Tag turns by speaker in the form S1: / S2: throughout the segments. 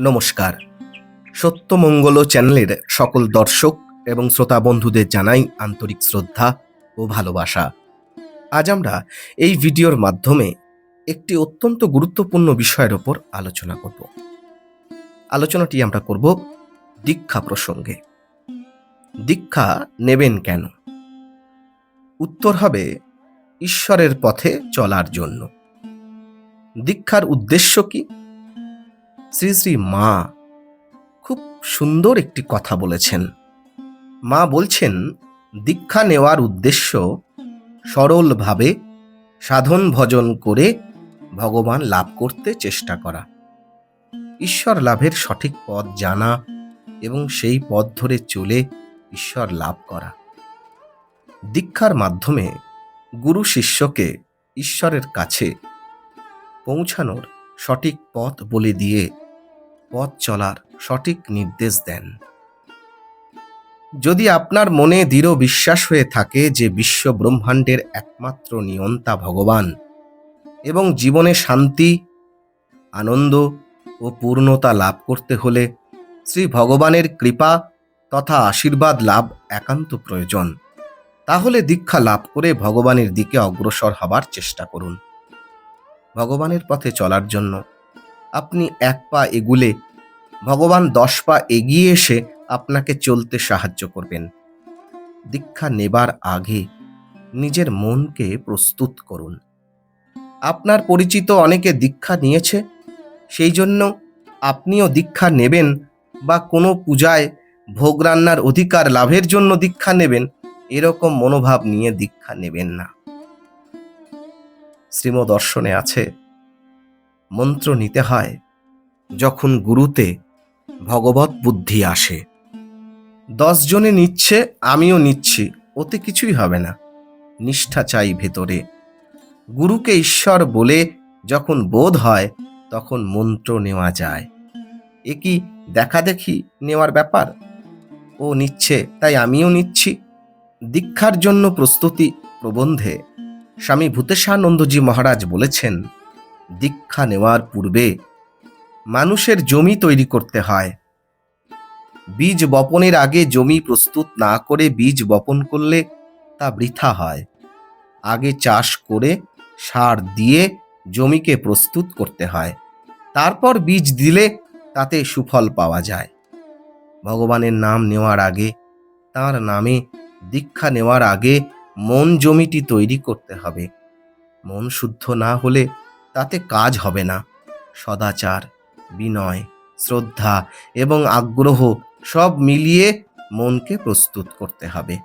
S1: নমস্কার। সত্যমঙ্গল চ্যানেলের সকল দর্শক এবং শ্রোতা বন্ধুদের জানাই আন্তরিক শ্রদ্ধা ও ভালোবাসা। আজ আমরা এই ভিডিওর মাধ্যমে একটি অত্যন্ত গুরুত্বপূর্ণ বিষয়ের ওপর আলোচনা করব। আলোচনাটি আমরা করব দীক্ষা প্রসঙ্গে। দীক্ষা নেবেন কেন? উত্তর হবে ঈশ্বরের পথে চলার জন্য। দীক্ষার উদ্দেশ্য কি? শ্রী শ্রী মা খুব সুন্দর একটি কথা বলেছেন। মা বলছেন, দীক্ষা নেওয়ার উদ্দেশ্য সরলভাবে সাধন ভজন করে ভগবান লাভ করতে চেষ্টা করা। ঈশ্বর লাভের সঠিক পথ জানা এবং সেই পথ ধরে চলে ঈশ্বর লাভ করা। দীক্ষার মাধ্যমে গুরু শিষ্যকে ঈশ্বরের কাছে পৌঁছানোর সঠিক পথ বলে দিয়ে পথ চলার সঠিক নির্দেশ দেন। যদি আপনার মনে দৃঢ় বিশ্বাস হয়ে থাকে যে বিশ্ব ব্রহ্মাণ্ডের একমাত্র নিয়ন্তা ভগবান এবং জীবনে শান্তি, আনন্দ ও পূর্ণতা লাভ করতে হলে শ্রী ভগবানের কৃপা তথা আশীর্বাদ লাভ একান্ত প্রয়োজন, তাহলে দীক্ষা লাভ করে ভগবানের দিকে অগ্রসর হবার চেষ্টা করুন। ভগবানের পথে চলার জন্য আপনি এক পা এগুলে, ভগবান দশ পা এগিয়ে এসে আপনাকে চলতে সাহায্য করবেন। দীক্ষা নেবার আগে নিজের মনকে প্রস্তুত করুন। আপনার পরিচিত অনেকে দীক্ষা নিয়েছে, সেই জন্য আপনিও দীক্ষা নেবেন বা কোনো পূজায় ভোগ রান্নার অধিকার লাভের জন্য দীক্ষা নেবেন, এরকম মনোভাব নিয়ে দীক্ষা নেবেন না। শ্রীমদর্শনে আছে মন্ত্র নিতে হয়, যখন গুরুতে ভগবত বুদ্ধি আসে। দশ জনে নিচ্ছে, আমিও নিচ্ছি, ওতে কিছুই হবে না। নিষ্ঠা চাই ভেতরে। গুরুকে ঈশ্বর বলে যখন বোধ হয়, তখন মন্ত্র নেওয়া যায়। এ কি দেখা দেখি নেওয়ার ব্যাপার? ও নিচ্ছে, তাই আমিও নিচ্ছি। দীক্ষার জন্য প্রস্তুতি প্রবন্ধে স্বামী ভূতেশানন্দজি মহারাজ বলেছেন দীক্ষা নেওয়ার পূর্বে মানুষের জমি তৈরি করতে হয়। বীজ বপনের আগে জমি প্রস্তুত না করে বীজ বপন করলে তা বৃথা হয়। আগে চাষ করে সার দিয়ে জমিকে প্রস্তুত করতে হয়। তারপর বীজ দিলে তাতে সুফল পাওয়া যায়। ভগবানের নাম নেওয়ার আগে, তার নামে দীক্ষা নেওয়ার আগে মন জমিটি তৈরি করতে হবে। মন শুদ্ধ না হলে তাতে কাজ হবে না। সদাচার, বিনয়, শ্রদ্ধা এবং আগ্রহ সব মিলিয়ে মনকে প্রস্তুত করতে হবে।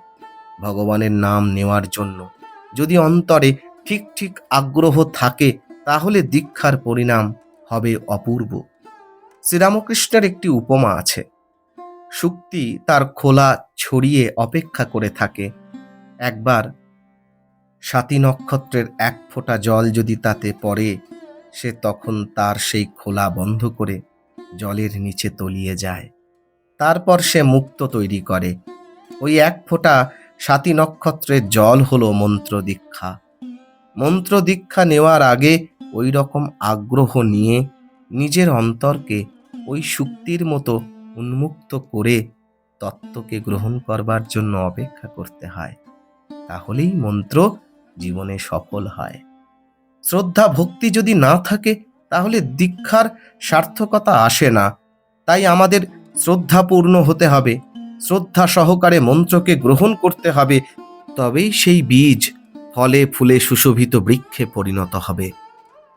S1: ভগবানের নাম নেওয়ার জন্য যদি অন্তরে ঠিক ঠিক আগ্রহ থাকে, তাহলে দীক্ষার পরিণাম হবে অপূর্ব। শ্রীরামকৃষ্ণের একটি উপমা আছে। শুক্তি তার খোলা ছড়িয়ে অপেক্ষা করে থাকে। একবার সাতী নক্ষত্রের এক ফোঁটা জল যদি তাতে পড়ে, সে তখন তার সেই খোলা বন্ধ করে জলের নিচে তলিয়ে যায়। তারপর সে মুক্ত তৈরি করে। ওই এক ফোঁটা সাতী নক্ষত্রের জল হলো মন্ত্র দীক্ষা। মন্ত্র দীক্ষা নেওয়ার আগে ওই রকম আগ্রহ নিয়ে নিজের অন্তরকে ওই শুক্তির মতো উন্মুক্ত করে তত্ত্বকে গ্রহণ করবার জন্য অপেক্ষা করতে হয়। তাহলেই মন্ত্র জীবনে সফল হয়। শ্রদ্ধা, ভক্তি যদি না থাকে, তাহলে দীক্ষার সার্থকতা আসে না। তাই আমাদের শ্রদ্ধাপূর্ণ হতে হবে। শ্রদ্ধা সহকারে মন্ত্রকে গ্রহণ করতে হবে। তবেই সেই বীজ ফলে ফুলে সুশোভিত বৃক্ষে পরিণত হবে।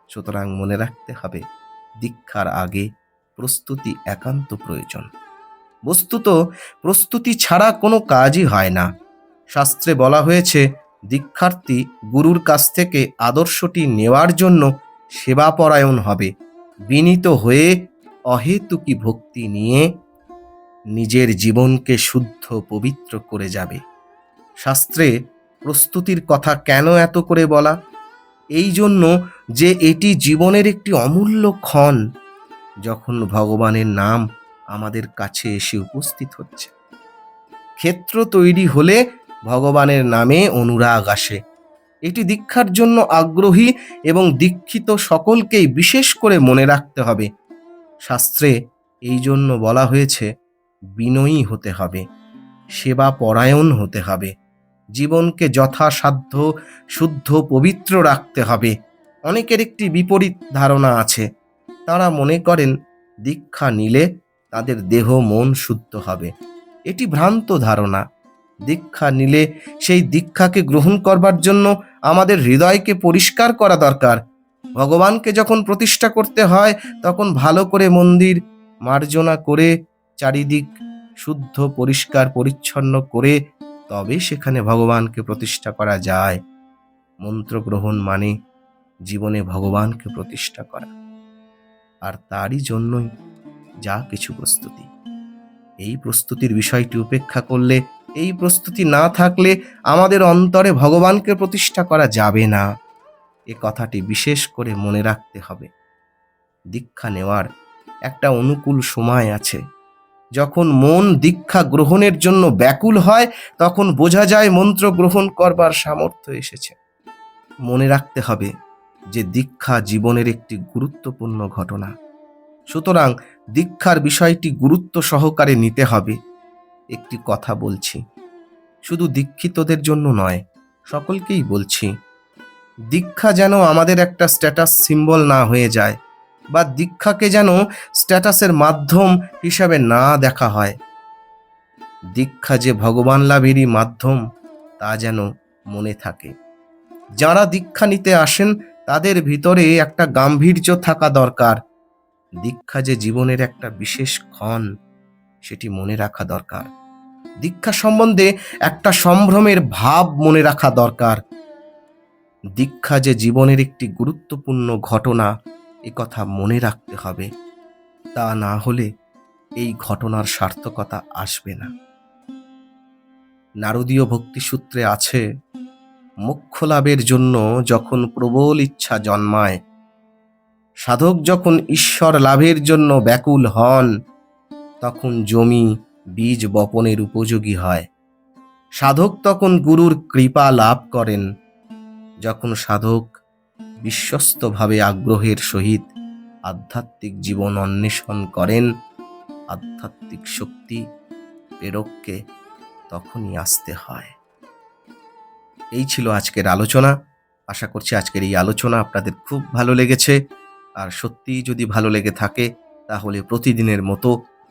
S1: সুতরাং মনে রাখতে হবে, দীক্ষার আগে প্রস্তুতি একান্ত প্রয়োজন। বস্তুত প্রস্তুতি ছাড়া কোনো কাজই হয় না। শাস্ত্রে বলা হয়েছে দীক্ষার্থী গুরুর কাছ থেকে আদর্শটি নেওয়ার জন্য সেবাপরায়ণ হবে। বিনীত হয়ে অহেতুকি ভক্তি নিয়ে নিজের জীবনকে শুদ্ধ, পবিত্র করে যাবে। শাস্ত্রে প্রস্তুতির কথা কেন এত করে বলা? এই জন্য যে এটি জীবনের একটি অমূল্য ক্ষণ, যখন ভগবানের নাম আমাদের কাছে এসে উপস্থিত হচ্ছে। ক্ষেত্র তৈরি হলে ভগবানের নামে অনুরাগ আসে। এটি দীক্ষার জন্য আগ্রহী এবং দীক্ষিত সকলকেই বিশেষ করে মনে রাখতে হবে। শাস্ত্রে এই জন্য বলা হয়েছে, বিনয়ী হতে হবে সেবা পরায়ণ হতে হবে, জীবনকে যথাসাধ্য, শুদ্ধ, পবিত্র রাখতে হবে। অনেকের একটি বিপরীত ধারণা আছে। তারা মনে করেন, দীক্ষা নিলে তাদের দেহ মন শুদ্ধ হবে। এটি ভ্রান্ত ধারণা। দীক্ষা নিলে সেই দীক্ষাকে গ্রহণ করবার জন্য আমাদের হৃদয়কে পরিষ্কার করা দরকার। ভগবানকে যখন প্রতিষ্ঠা করতে হয়, তখন ভালো করে মন্দির মার্জনা করে, চারিদিক শুদ্ধ, পরিষ্কার, পরিচ্ছন্ন করে তবে সেখানে ভগবানকে প্রতিষ্ঠা করা যায়। মন্ত্র গ্রহণ মানে জীবনে ভগবানকে প্রতিষ্ঠা করা। আর তারই জন্যই যা কিছু প্রস্তুতি। এই প্রস্তুতির বিষয়টি উপেক্ষা করলে এই প্রস্তুতি না থাকলে আমাদের অন্তরে ভগবানকে প্রতিষ্ঠা করা যাবে না। এ কথাটি বিশেষ করে মনে রাখতে হবে। দীক্ষা নেওয়ার একটা অনুকূল সময় আছে। যখন মন দীক্ষা গ্রহণের জন্য ব্যাকুল হয়, তখন বোঝা যায় মন্ত্র গ্রহণ করবার সামর্থ্য এসেছে। মনে রাখতে হবে যে দীক্ষা জীবনের একটি গুরুত্বপূর্ণ ঘটনা। সুতরাং দীক্ষার বিষয়টি গুরুত্ব সহকারে নিতে হবে। একটি কথা বলছি। শুধু দীক্ষিতদের জন্য নয়, সকলকেই বলছি, দীক্ষা যেন আমাদের একটা স্ট্যাটাস সিম্বল না হয়ে যায় বা দীক্ষাকে যেন স্ট্যাটাসের মাধ্যম হিসাবে না দেখা হয়। দীক্ষা যে ভগবান লাভেরই মাধ্যম, তা যেন মনে থাকে। যারা দীক্ষা নিতে আসেন, তাদের ভিতরে একটা গাম্ভীর্য থাকা দরকার। দীক্ষা যে জীবনের একটা বিশেষ ক্ষণ সেটি মনে রাখা দরকার। দীক্ষা সম্বন্ধে একটা সম্ভ্রমের ভাব মনে রাখা দরকার। দীক্ষা যে জীবনের একটি গুরুত্বপূর্ণ ঘটনা, এ কথা মনে রাখতে হবে। তা না হলে এই ঘটনার সার্থকতা আসবে না। নারদীয় ভক্তিসূত্রে আছে, মোক্ষ লাভের জন্য যখন প্রবল ইচ্ছা জন্মায়, সাধক যখন ঈশ্বর লাভের জন্য ব্যাকুল হন তখন জমি বীজ বপনের উপযোগী হয়। সাধক তখন গুরুর কৃপা লাভ করেন। যখন সাধক বিশ্বস্তভাবে আগ্রহের সহিত আধ্যাত্মিক জীবন অন্বেষণ করেন, আধ্যাত্মিক শক্তি প্রেরককে তখনই আসতে হয়। এই ছিল আজকের আলোচনা। আশা করছি আজকের এই আলোচনা আপনাদের খুব ভালো লেগেছে। আর সত্যিই যদি ভালো লেগে থাকে, তাহলে প্রতিদিনের মতো